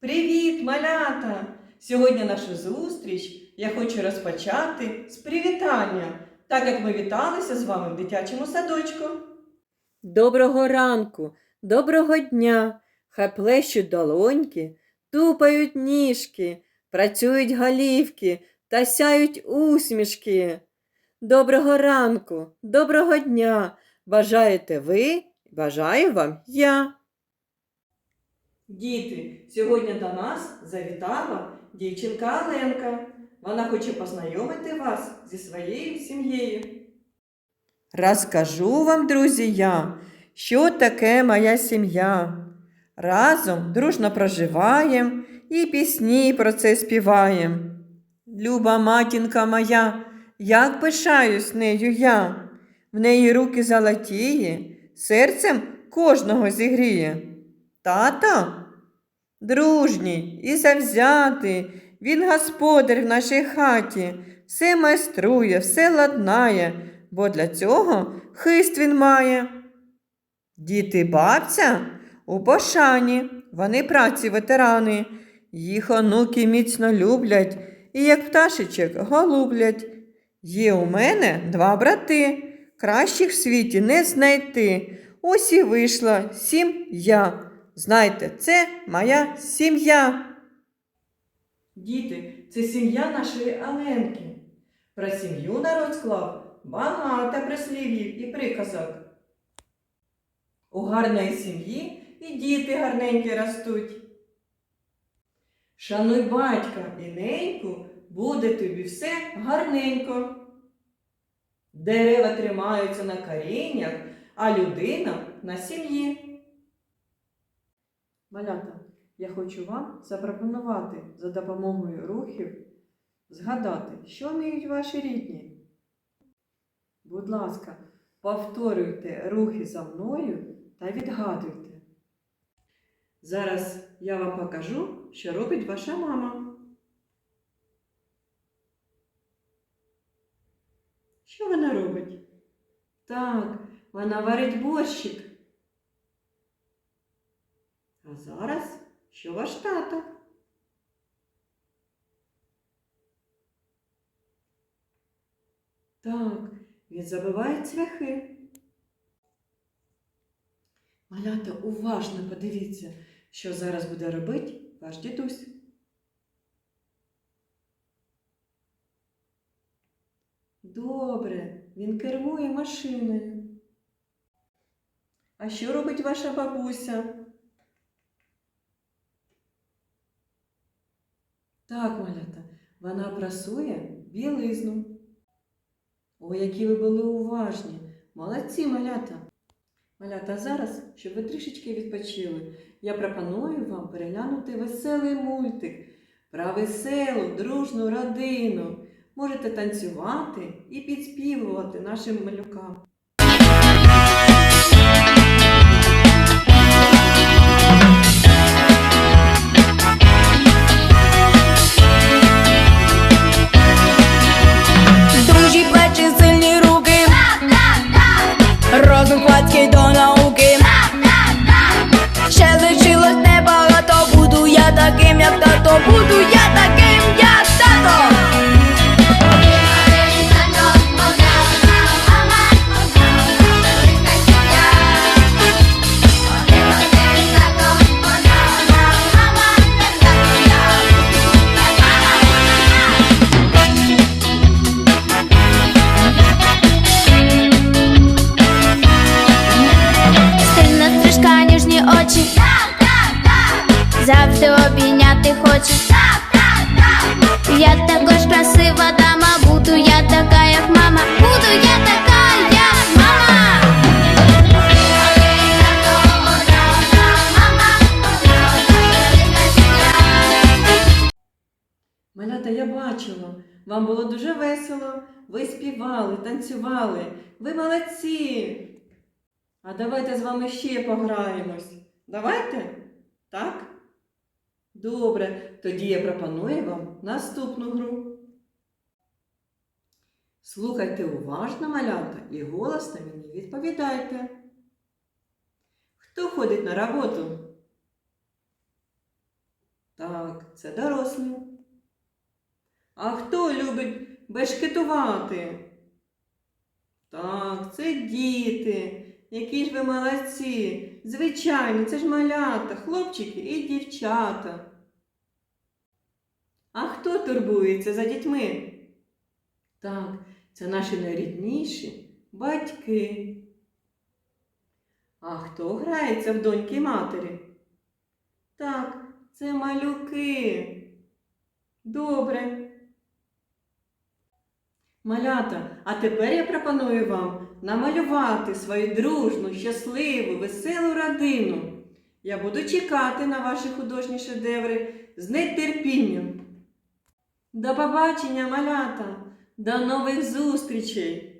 Привіт, малята! Сьогодні нашу зустріч я хочу розпочати з привітання, так як ми віталися з вами в дитячому садочку. Доброго ранку, доброго дня. Хай плещуть долоньки, тупають ніжки, працюють голівки та сяють усмішки. Доброго ранку, доброго дня. Бажаєте ви, бажаю вам я. Діти, сьогодні до нас завітала дівчинка Оленка. Вона хоче познайомити вас зі своєю сім'єю. Розкажу вам, друзі, я, що таке моя сім'я. Разом дружно проживаєм і пісні про це співаєм. Люба матінка моя, як пишаюсь нею я, в неї руки золотіє, серцем кожного зігріє. Тато дружній і завзятий, він господар в нашій хаті, все майструє, все ладнає, бо для цього хист він має. Діти бабця у пошані, вони праці ветерани, їх онуки міцно люблять і, як пташечок, голублять. Є у мене два брати, кращих в світі не знайти. Ось і вийшла сім'я. Знайте, це моя сім'я. Діти, це сім'я нашої Оленки. Про сім'ю народ склав багато прислів'їв і приказок. У гарної сім'ї і діти гарненькі ростуть. Шануй батька і неньку, буде тобі все гарненько. Дерева тримаються на коріннях, а людина на сім'ї. Малята, я хочу вам запропонувати за допомогою рухів згадати, що вміють ваші рідні. Будь ласка, повторюйте рухи за мною та відгадуйте. Зараз я вам покажу, що робить ваша мама. Що вона робить? Так, вона варить борщик. Зараз що ваш тато? Так, він забиває цвяхи. Малята, уважно подивіться, що зараз буде робити ваш дідусь. Добре, він кермує машиною. А що робить ваша бабуся? Так, малята, вона прасує білизну. Ой, які ви були уважні. Молодці, малята. Малята, зараз, щоб ви трішечки відпочили, я пропоную вам переглянути веселий мультик про веселу, дружну родину. Можете танцювати і підспівувати нашим малюкам. Хваткий до науки. Ще лишилось небагато, буду я таким, як тато, буду я Завжди обійняти хочу. Я також красива дама, буду я така, як мама. Буду я така, як мама. Малята, я бачила, вам було дуже весело. Ви співали, танцювали. Ви молодці. А давайте з вами ще пограємось. Давайте? Так? Добре, тоді я пропоную вам наступну гру. Слухайте уважно малята і голосно мені відповідайте. Хто ходить на роботу? Так, це дорослі. А хто любить бешкетувати? Так, це діти. Які ж ви молодці. Звичайно, це ж малята, хлопчики і дівчата. А хто турбується за дітьми? Так, це наші найрідніші батьки. А хто грається в доньки матері? Так, це малюки. Добре. Малята, а тепер я пропоную вам намалювати свою дружну, щасливу, веселу родину. Я буду чекати на ваші художні шедеври з нетерпінням. До побачення, малята! До нових зустрічей!